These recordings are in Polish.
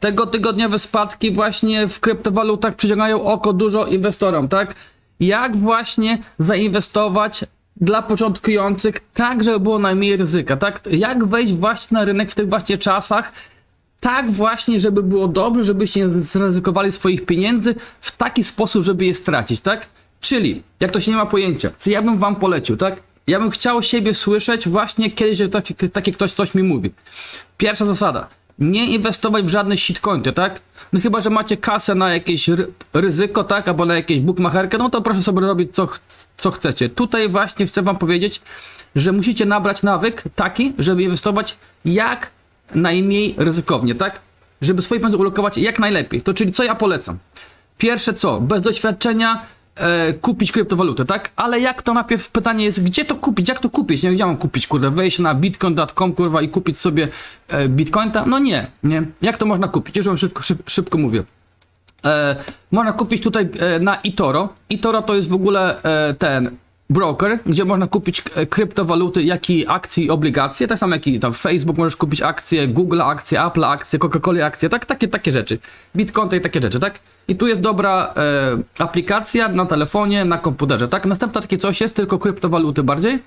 Tego tygodniowe spadki właśnie w kryptowalutach przyciągają oko dużo inwestorom, tak? Jak właśnie zainwestować dla początkujących, tak żeby było najmniej ryzyka, tak? Jak wejść właśnie na rynek w tych właśnie czasach, tak właśnie, żeby było dobrze, żebyście nie zryzykowali swoich pieniędzy w taki sposób, żeby je stracić, tak? Czyli, jak to się nie ma pojęcia, co ja bym wam polecił, tak? Ja bym chciał siebie słyszeć właśnie kiedyś, że taki, taki ktoś coś mi mówi. Pierwsza zasada. Nie inwestować w żadne shitcoiny, tak? No chyba, że macie kasę na jakieś ry ryzyko, tak? Albo na jakieś bookmacherkę, no to proszę sobie robić co, co chcecie. Tutaj właśnie chcę wam powiedzieć, że musicie nabrać nawyk taki, żeby inwestować jak najmniej ryzykownie, tak? Żeby swoje pieniądze ulokować jak najlepiej. To czyli co ja polecam? Pierwsze co, bez doświadczenia e, kupić kryptowalutę, tak? Ale jak to najpierw pytanie jest, gdzie to kupić, jak to kupić? Nie wiedziałem kupić, kurde, wejść na bitcoin.com, kurwa, i kupić sobie e? No nie, nie. Jak to można kupić? Już wam szybko, szyb, szybko mówię. E, można kupić tutaj e, na eToro. eToro to jest w ogóle e, ten broker, gdzie można kupić kryptowaluty, jak i akcje i obligacje, tak samo jak i tam Facebook możesz kupić akcje, Google akcje, Apple akcje, Coca-Cola akcje, tak, takie, takie rzeczy. Bitcoin i takie rzeczy, tak? I tu jest dobra e, aplikacja na telefonie, na komputerze, tak? Następne takie coś jest, tylko kryptowaluty bardziej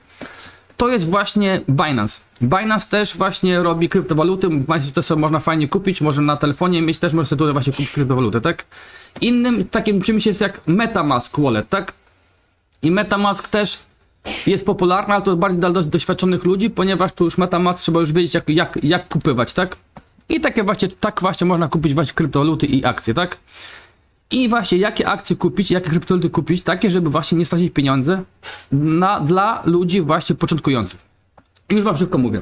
to jest właśnie Binance. Binance też właśnie robi kryptowaluty, właśnie to sobie można fajnie kupić, może na telefonie mieć też, może sobie tutaj właśnie kupić kryptowaluty, tak? Innym takim czymś jest jak Metamask Wallet, tak? I Metamask też jest popularny, ale to bardziej dla doświadczonych ludzi, ponieważ tu już Metamask trzeba już wiedzieć jak, jak, jak kupywać, tak? I takie właśnie, tak właśnie można kupić właśnie kryptowaluty i akcje, tak? I właśnie jakie akcje kupić, jakie kryptowaluty kupić, takie, żeby właśnie nie stracić pieniądze na, dla ludzi właśnie początkujących. Już wam szybko mówię.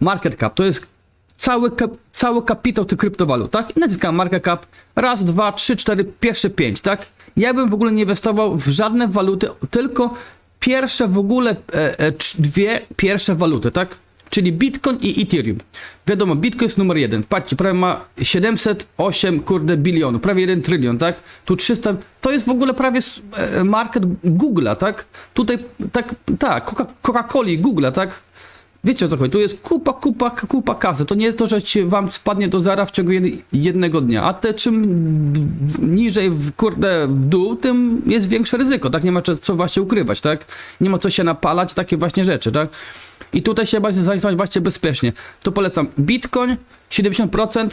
Market cap to jest cały, cały kapitał tych kryptowalut, tak? I naciskam market cap, raz, dwa, trzy, cztery, pierwsze pięć, tak? Ja bym w ogóle nie inwestował w żadne waluty, tylko pierwsze w ogóle e, e, dwie pierwsze waluty, tak? Czyli Bitcoin i Ethereum. Wiadomo, Bitcoin jest numer jeden. Patrzcie, prawie ma 708 kurde bilionów, prawie 1 trylion, tak? Tu 300, to jest w ogóle prawie e, market Google'a, tak? Tutaj tak, tak, Coca- Coca-Coli, Google'a, tak? Wiecie o co chodzi? Tu jest kupa, kupa, kupa kasy. To nie to, że ci wam spadnie do zera w ciągu jed- jednego dnia. A te czym niżej, w, kurde, w dół, tym jest większe ryzyko, tak? Nie ma co- właśnie ukrywać, tak? Nie ma co się napalać, takie właśnie rzeczy, tak? I tutaj się właśnie zainwestować właśnie bezpiecznie. To polecam Bitcoin 70%,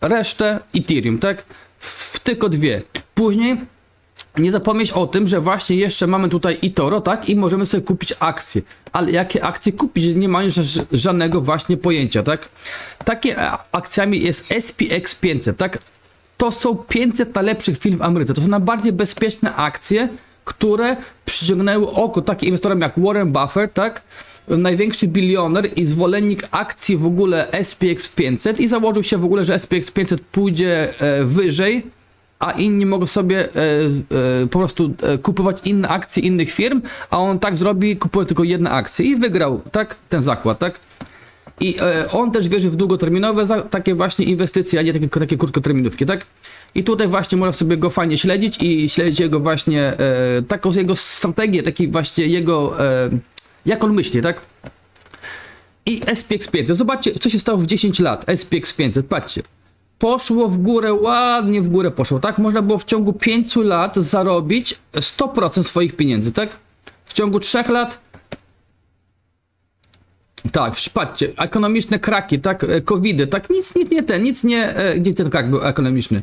resztę Ethereum, tak? W tylko dwie. Później nie zapomnieć o tym, że właśnie jeszcze mamy tutaj eToro, tak? I możemy sobie kupić akcje. Ale jakie akcje kupić? Nie mając ża- żadnego właśnie pojęcia, tak? Takie e, akcjami jest SPX 500, tak? To są 500 najlepszych firm w Ameryce. To są najbardziej bezpieczne akcje, które przyciągnęły oko takim inwestorom jak Warren Buffett, tak? Największy bilioner i zwolennik akcji w ogóle SPX 500 i założył się w ogóle, że SPX 500 pójdzie e, wyżej a inni mogą sobie e, e, po prostu e, kupować inne akcje innych firm, a on tak zrobi, kupuje tylko jedne akcje i wygrał, tak, ten zakład, tak. I on też wierzy w długoterminowe takie właśnie inwestycje, a nie takie, takie krótkoterminówki, tak. I tutaj właśnie można sobie go fajnie śledzić i śledzić jego właśnie, taką jego strategię, taki właśnie jego, jak on myśli, tak. I SPX 500, zobaczcie, co się stało w 10 lat, SPX 500, patrzcie poszło w górę, ładnie w górę poszło, tak? Można było w ciągu 5 lat zarobić 100% swoich pieniędzy, tak? W ciągu 3 lat tak, patrzcie, ekonomiczne kraki, tak, e, covidy, tak, nic, nic nie ten, nic nie, e, gdzie ten krak był ekonomiczny?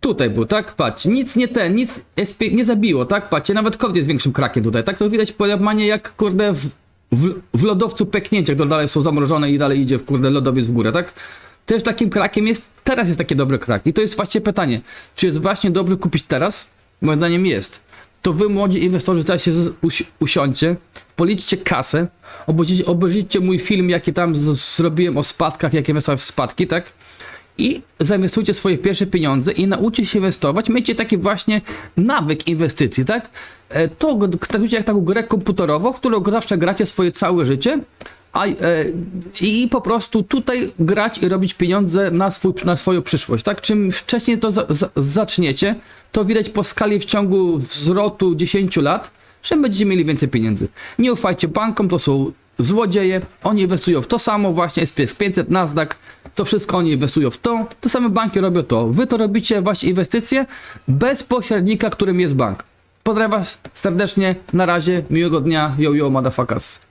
Tutaj był, tak, patrzcie, nic nie ten, nic SP nie zabiło, tak, patrzcie, nawet COVID jest większym krakiem tutaj, tak, to widać polemanie jak, kurde, w, w, w lodowcu pęknięcia, które dalej są zamrożone i dalej idzie w, kurde, lodowiec w górę, tak. Też takim krakiem jest, teraz jest taki dobry krak i to jest właśnie pytanie, czy jest właśnie dobrze kupić teraz? Moim zdaniem jest. To wy młodzi inwestorzy teraz się usi- usiądźcie, policzcie kasę, obejrzyjcie, obejrzyjcie mój film, jaki tam zrobiłem o spadkach, jak inwestować w spadki, tak? I zainwestujcie swoje pierwsze pieniądze i nauczcie się inwestować. Miejcie taki właśnie nawyk inwestycji, tak? E, To traktujcie jak taką grę komputerową, w którą zawsze gracie swoje całe życie, a, e, i po prostu tutaj grać i robić pieniądze na, swój, na swoją przyszłość, tak? Czym wcześniej to za, za, zaczniecie, to widać po skali w ciągu wzrostu 10 lat, że będziecie mieli więcej pieniędzy. Nie ufajcie bankom, to są złodzieje, oni inwestują w to samo właśnie, SPX 500, Nasdaq, to wszystko oni inwestują w to, to same banki robią to. Wy to robicie właśnie inwestycje bez pośrednika, którym jest bank. Pozdrawiam was serdecznie, na razie, miłego dnia, yo yo motherfuckers.